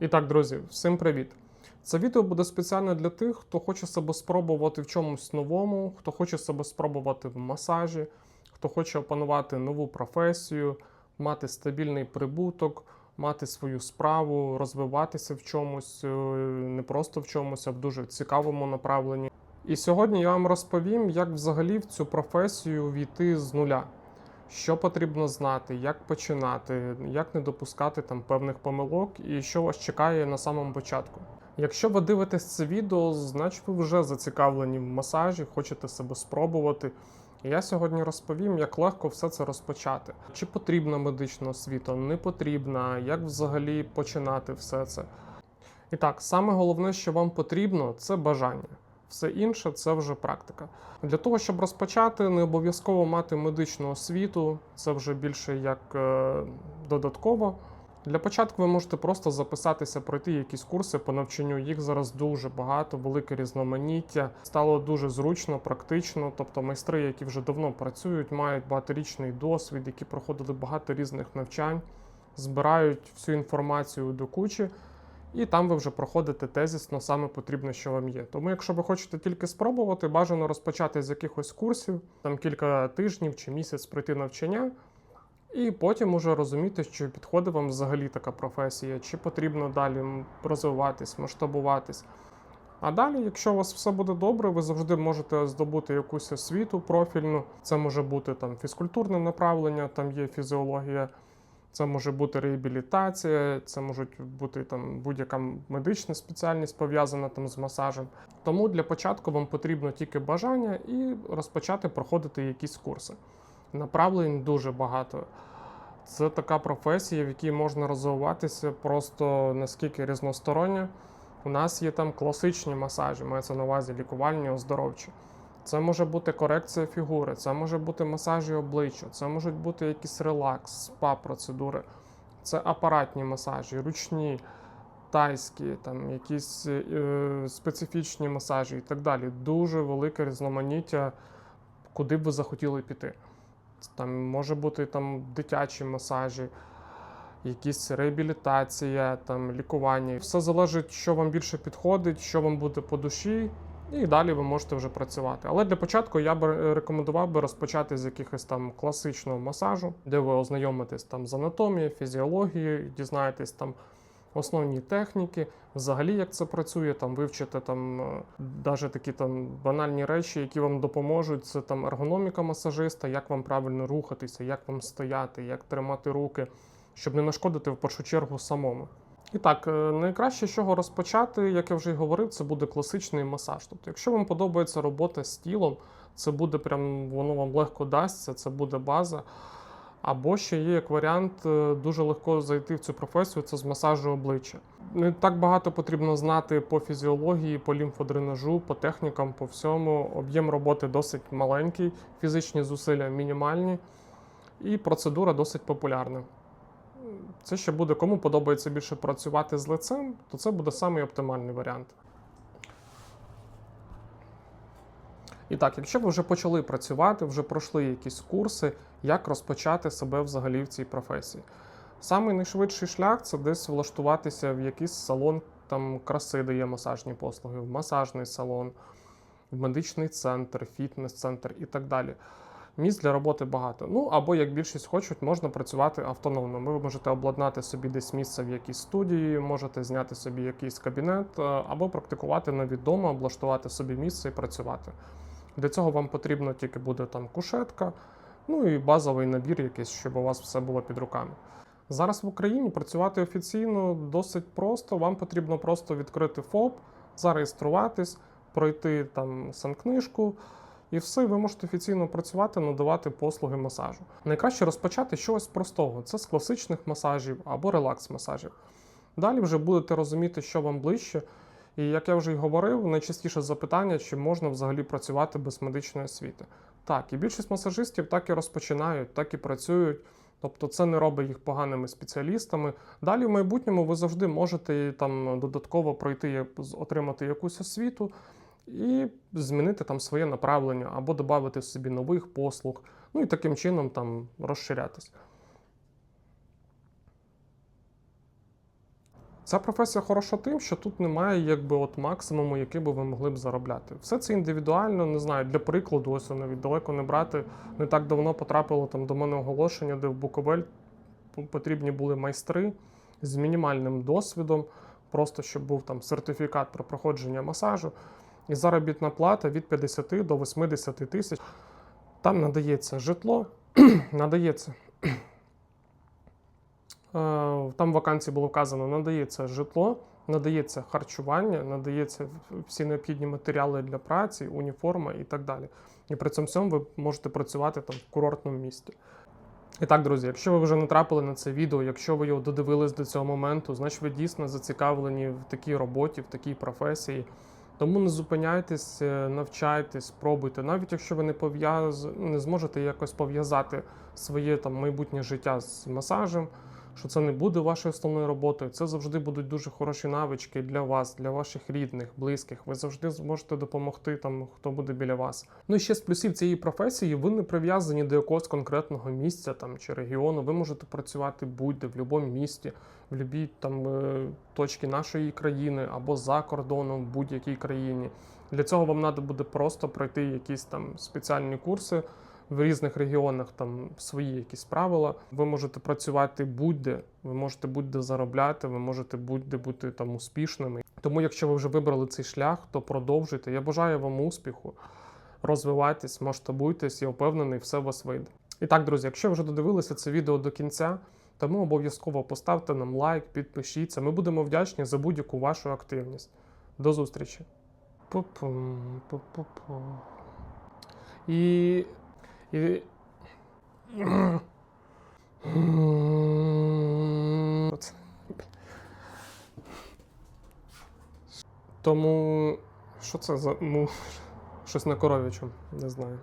І так, друзі, всім привіт! Це відео буде спеціально для тих, хто хоче себе спробувати в чомусь новому, хто хоче себе спробувати в масажі, хто хоче опанувати нову професію, мати стабільний прибуток, мати свою справу, розвиватися в чомусь, е, не просто в чомусь, а в дуже цікавому направленні. І сьогодні я вам розповім, як взагалі в цю професію війти з нуля. Що потрібно знати, як починати, як не допускати там певних помилок і що вас чекає на самому початку. Якщо ви дивитесь це відео, значить ви вже зацікавлені в масажі, хочете себе спробувати. Я сьогодні розповім, як легко все це розпочати. Чи потрібна медична освіта, не потрібна, як взагалі починати все це. І так, саме головне, що вам потрібно, це бажання. Все інше це вже практика. Для того, щоб розпочати, не обов'язково мати медичну освіту, це вже більше як е, додатково. Для початку ви можете просто записатися, пройти якісь курси по навчанню. Їх зараз дуже багато, велике різноманіття. Стало дуже зручно, практично. Тобто майстри, які вже давно працюють, мають багаторічний досвід, які проходили багато різних навчань, збирають всю інформацію до кучі. І там ви вже проходите тезісно саме потрібне, що вам є. Тому, якщо ви хочете тільки спробувати, бажано розпочати з якихось курсів, там кілька тижнів чи місяць пройти навчання, і потім уже розуміти, чи підходить вам взагалі така професія, чи потрібно далі розвиватись, масштабуватись. А далі, якщо у вас все буде добре, ви завжди можете здобути якусь освіту профільну. Це може бути там фізкультурне направлення, там є фізіологія. Це може бути реабілітація, це можуть бути там будь-яка медична спеціальність пов'язана там з масажем. Тому для початку вам потрібно тільки бажання і розпочати проходити якісь курси. Направлень дуже багато. Це така професія, в якій можна розвиватися просто наскільки різностороння. У нас є там класичні масажі, мається на увазі лікувальні, оздоровчі. Це може бути корекція фігури, це може бути масажі обличчя, це можуть бути якісь релакс, спа-процедури, це апаратні масажі, ручні, тайські, там якісь е, специфічні масажі і так далі. Дуже велике різноманіття, куди б ви захотіли піти. Там може бути там дитячі масажі, якісь реабілітація, там лікування. Все залежить, що вам більше підходить, що вам буде по душі. І далі ви можете вже працювати. Але для початку я б рекомендував би розпочати з якихось там класичного масажу, де ви ознайомитесь там з анатомією, фізіологією, дізнаєтесь там основні техніки, взагалі як це працює, там вивчите там навіть такі там банальні речі, які вам допоможуть. Це там ергономіка масажиста, як вам правильно рухатися, як вам стояти, як тримати руки, щоб не нашкодити в першу чергу самому. І так, е, найкраще, з чого розпочати, як я вже й говорив, це буде класичний масаж. Тобто, якщо вам подобається робота з тілом, це буде прям воно вам легко дасться, це буде база. Або ще є як варіант е, дуже легко зайти в цю професію, це з масажу обличчя. Не так багато потрібно знати по фізіології, по лімфодренажу, по технікам, по всьому. Об'єм роботи досить маленький, фізичні зусилля мінімальні, і процедура досить популярна. Це ще буде, кому подобається більше працювати з лицем, то це буде самий оптимальний варіант. І так, якщо ви вже почали працювати, вже пройшли якісь курси, як розпочати себе взагалі в цій професії. Самий найшвидший шлях це десь влаштуватися в якийсь салон там краси, де є масажні послуги, в масажний салон, в медичний центр, фітнес-центр і так далі. Місць для роботи багато. Ну або як більшість хочуть, можна працювати автономно. Ви можете обладнати собі десь місце в якійсь студії, можете зняти собі якийсь кабінет, е, або практикувати навіть вдома, облаштувати собі місце і працювати. Для цього вам потрібно тільки буде там кушетка, ну і базовий набір, якийсь, щоб у вас все було під руками. Зараз в Україні працювати офіційно досить просто. Вам потрібно просто відкрити ФОП, зареєструватись, пройти там санкнижку. І все, ви можете офіційно працювати, надавати послуги масажу. Найкраще розпочати чогось простого: це з класичних масажів або релакс-масажів. Далі вже будете розуміти, що вам ближче. І як я вже й говорив, найчастіше запитання, чи можна взагалі працювати без медичної освіти. Так, і більшість масажистів так і розпочинають, так і працюють. Тобто це не робить їх поганими спеціалістами. Далі в майбутньому ви завжди можете там додатково пройти, отримати якусь освіту і змінити там своє направлення або додати собі нових послуг, ну і таким чином там розширятись. Ця професія хороша тим, що тут немає якби от максимуму, який би ви могли б заробляти. Все це індивідуально, не знаю. Для прикладу, ось навіть далеко не брати. Не так давно потрапило там до мене оголошення, де в Буковель потрібні були майстри з мінімальним досвідом, просто щоб був там сертифікат про проходження масажу. І заробітна плата від 50 до 80 тисяч. Там надається житло, надається. Е, Там вакансії було вказано, надається житло, надається харчування, надається всі необхідні матеріали для праці, уніформа і так далі. І при цьому всьому ви можете працювати там в курортному місті. І так, друзі, якщо ви вже натрапили на це відео, якщо ви його додивились до цього моменту, значить ви дійсно зацікавлені в такій роботі, в такій професії. Тому не зупиняйтесь, е, навчайтесь, пробуйте. Навіть якщо ви не пов'яз... не зможете якось пов'язати своє там майбутнє життя з масажем, що це не буде вашою основною роботою. Це завжди будуть дуже хороші навички для вас, для ваших рідних, близьких. Ви завжди зможете допомогти там, хто буде біля вас. Ну і ще з плюсів цієї професії, ви не прив'язані до якогось конкретного місця там чи регіону. Ви можете працювати будь-де в будь-якому місті, в будь-якій там е, точці нашої країни або за кордоном, в будь-якій країні. Для цього вам треба буде просто пройти якісь там спеціальні курси в різних регіонах там свої якісь правила. Ви можете працювати будь-де, ви можете будь-де заробляти, ви можете будь-де бути там успішними. Тому, якщо ви вже вибрали цей шлях, то продовжуйте. Я бажаю вам успіху, розвивайтесь, масштабуйтесь, я впевнений, все у вас вийде. І так, друзі, якщо ви вже додивилися це відео до кінця, тому обов'язково поставте нам лайк, підпишіться. Ми будемо вдячні за будь-яку вашу активність. До зустрічі. Пу-пум, пу-пу-пу. І. І... Тому що це за му? Щось на коров'ячому, не знаю.